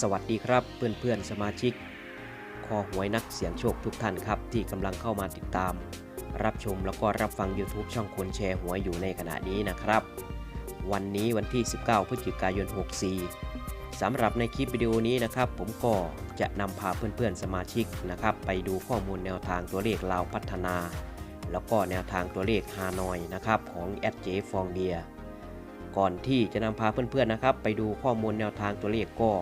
สวัสดีครับเพื่อนๆสมาชิก คอหวยนักเสียงโชคทุกท่านครับ ที่กำลังเข้ามาติดตาม รับชมแล้วก็รับฟัง YouTube ช่องคนแชร์หวยอยู่ในขณะนี้นะครับ วันนี้วันที่ 19 พฤศจิกายน 64 สำหรับในคลิปวิดีโอนี้นะครับ ผมก็จะนำพาเพื่อนๆสมาชิกนะครับ ไปดูข้อมูลแนวทางตัวเลขลาวพัฒนา แล้วก็แนวทางตัวเลขฮานอยนะครับของแอดเจฟองเบียก่อนที่จะนำพาเพื่อนๆนะครับ ไปดูข้อมูลแนวทางตัวเลขก็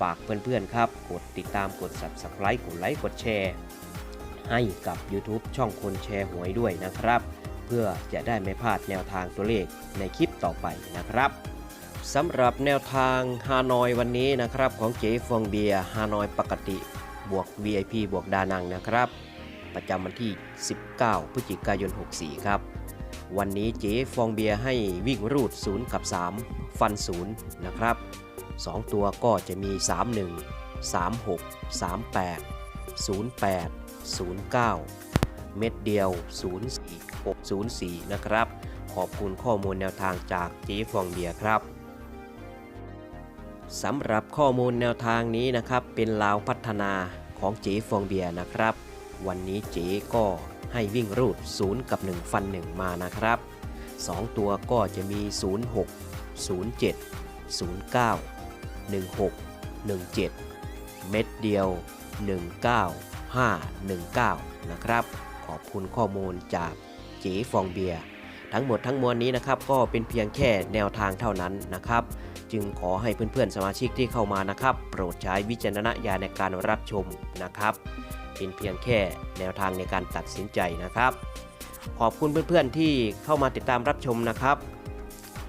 ฝากเพื่อนๆครับ กดติดตามกด subscribe กดไลค์กดแชร์ ให้กับ YouTube ช่องคนแชร์หวยด้วยนะครับ เพื่อจะได้ไม่พลาดแนวทางตัวเลขในคลิปต่อไปนะครับสำหรับแนวทางฮานอยวันนี้นะครับ ของเจฟองเบียฮานอยปกติ บวก VIP บวกดานังนะครับ ประจำวันที่ 19 พฤศจิกายน 64 ครับ วันนี้เจ๊ฟองเบียให้วิ่งรูด 0 กับ 3 ฟัน 0 นะครับ 2 ตัวก็จะมี 31 36 38 08 09 เม็ดเดียว 04 604 นะครับ ขอบคุณข้อมูลแนวทางจากเจ๊ฟองเบียครับสำหรับข้อมูลแนวทางนี้นะครับ เป็นลาวพัฒนาของเจ๊ฟองเบียนะครับ วันนี้เจ๊ก็ให้วิ่งรูด 0 กับ 1 ฟัน 1 มานะครับ 2 ตัวก็จะมี 06 07 09 16 17 เม็ดเดียว 19 5 19 นะครับ ขอบคุณข้อมูลจากเจฟองเบียร์ทั้งหมดทั้งมวลนี้นะครับก็เป็นเพียงแค่แนวทางเท่านั้นนะครับ จึงขอให้เพื่อนๆสมาชิกที่เข้ามานะครับ โปรดใช้วิจารณญาณในการรับชมนะครับ เป็นเพียงแค่แนวทางในการตัดสินใจนะครับ ขอบคุณเพื่อนๆที่เข้ามาติดตามรับชมนะครับ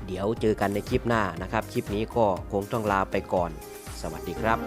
เดี๋ยวเจอกันในคลิปหน้านะครับ คลิปนี้ก็คงต้องลาไปก่อน สวัสดีครับ